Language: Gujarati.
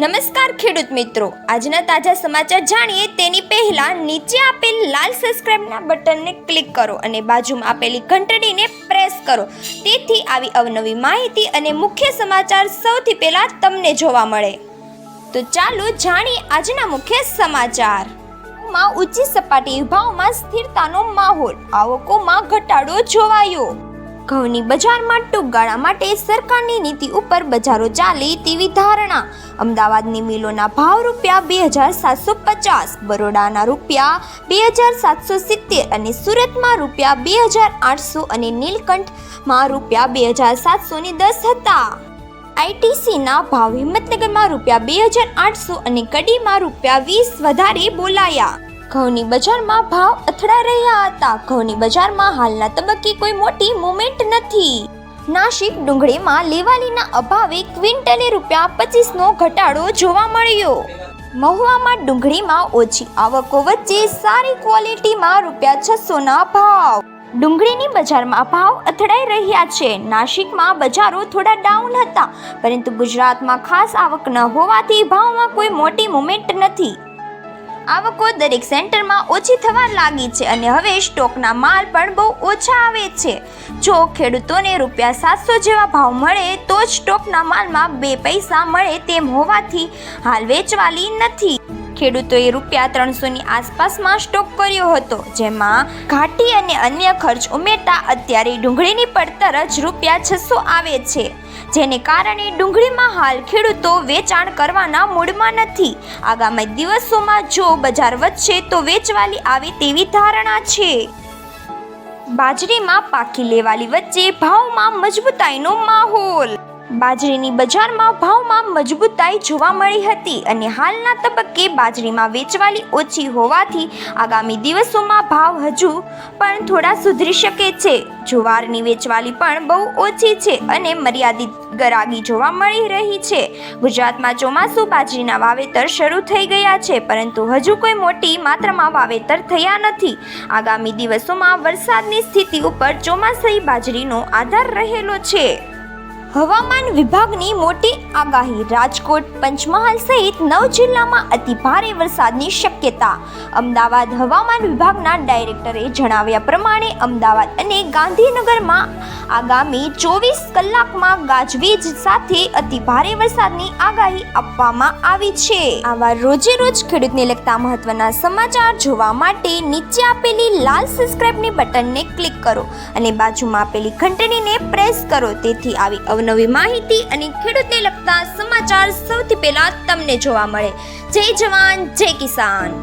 નમસ્કાર ખેડૂત મિત્રો. આજના તાજા સમાચાર જાણીએ તેની પહેલા નીચે આપેલ લાલ સબસ્ક્રાઇબના બટનને ક્લિક કરો અને બાજુમાં આપેલી ઘંટડીને પ્રેસ કરો. તેથી આવી અવનવી માહિતી અને મુખ્ય સમાચાર સૌથી પહેલા તમને જોવા મળે. તો ચાલો જાણીએ આજના મુખ્ય સમાચાર. માં ઊંચી સપાટી ભાવમાં સ્થિરતાનો માહોલ. આવકોમાં ઘટાડો જોવાયો. ઘઉંની બજારમાં ટૂંક ગાળા માટે સરકારની નીતિ ઉપર બજારો ચાલે તેવી ધારણા. અમદાવાદની મિલોના ભાવ રૂપિયા બે હજાર સાતસો પચાસ, બરોડાના રૂપિયા બે હજાર સાતસો સિત્તેર અને સુરતમાં રૂપિયા બે હજાર આઠસો અને નીલકંઠમાં રૂપિયા બે હજાર સાતસો ને દસ હતા. આઈટીસીના ભાવ હિંમતનગરમાં રૂપિયા બે હજાર આઠસો અને કડીમાં રૂપિયા વીસ વધારે બોલાયા. ઘઉંની બજારમાં ભાવ અથડાઈ રહ્યા હતા. ઘઉંની બજારમાં હાલના તબક્કે કોઈ મોટી મુવમેન્ટ નથી. નાશિક ડુંગળીમાં લેવાલીના અભાવે ક્વિન્ટલે રૂપિયા પચીસનો ઘટાડો જોવા મળ્યો. મહુવામાં ડુંગળીમાં ઓછી આવકો વચ્ચે સારી ક્વોલિટીમાં રૂપિયા છસોના ભાવ. ડુંગળીની બજારમાં ભાવ અથડાઈ રહ્યા છે. નાશિકમાં બજારો થોડા ડાઉન હતા, પરંતુ ગુજરાતમાં ખાસ આવક ન હોવાથી ભાવમાં કોઈ મોટી મુમેન્ટ નથી. આવકો દરેક સેન્ટરમાં ઓછી થવા લાગી છે અને હવે સ્ટોકના માલ પણ બહુ ઓછા આવે છે. જો ખેડૂતોને રૂપિયા સાતસો જેવા ભાવ મળે, તો જ સ્ટોકના માલમાં બે પૈસા મળે તેમ હોવાથી હાલ વેચવાલી નથી. ખેડૂતોએ રૂપિયા ત્રણસોની આસપાસમાં સ્ટોક કર્યો હતો, જેમાં ઘાટી અને અન્ય ખર્ચ ઉમેરતા અત્યારે ડુંગળીની પડતર જ રૂપિયા છસો આવે છે, જેને કારણે ડુંગળીમાં હાલ ખેડૂતો વેચાણ કરવાના મૂડમાં નથી. આગામી દિવસોમાં જો બજાર વધશે, તો વેચવાલી આવે તેવી ધારણા છે. બાજરીમાં પાકી લેવાલી વચ્ચે ભાવમાં મજબૂતાઈનો માહોલ બાજરીની બજારમાં ભાવમાં મજબૂતાઈ જોવા મળી હતી અને હાલના તબક્કે બાજરીમાં વેચવાલી ઓછી હોવાથી આગામી દિવસોમાં ભાવ હજુ પણ થોડા સુધરી શકે છે. જુવારની વેચવાલી પણ બહુ ઓછી છે અને મર્યાદિત ગરાગી જોવા મળી રહી છે. ગુજરાતમાં ચોમાસુ બાજરીના વાવેતર શરૂ થઈ ગયા છે, પરંતુ હજુ કોઈ મોટી માત્રામાં વાવેતર થયા નથી. આગામી દિવસોમાં વરસાદની સ્થિતિ ઉપર ચોમાસાઈ બાજરીનો આધાર રહેલો છે. હવામાન વિભાગની મોટી આગાહી. રાજકોટ, પંચમહાલ સહિત નવ જિલ્લામાં અતિ ભારે વરસાદની શક્યતા. અમદાવાદ હવામાન વિભાગના ડાયરેક્ટરે જણાવ્યા પ્રમાણે અમદાવાદ અને ગાંધીનગરમાં આગામી ચોવીસ કલાકમાં ગાજવીજ સાથે અતિ ભારે વરસાદની આગાહી આપવામાં આવી છે. આવા રોજે રોજ ખેડૂતને લગતા મહત્વના સમાચાર જોવા માટે નીચે આપેલી લાલ સબસ્ક્રાઇબની બટનને ક્લિક કરો અને બાજુમાં આપેલી ઘંટડીને પ્રેસ કરો. તેથી આવી અવનવી માહિતી અને ખેડૂતને લગતા સમાચાર સૌથી પહેલા તમને જોવા મળે. જય જવાન, જય કિસાન.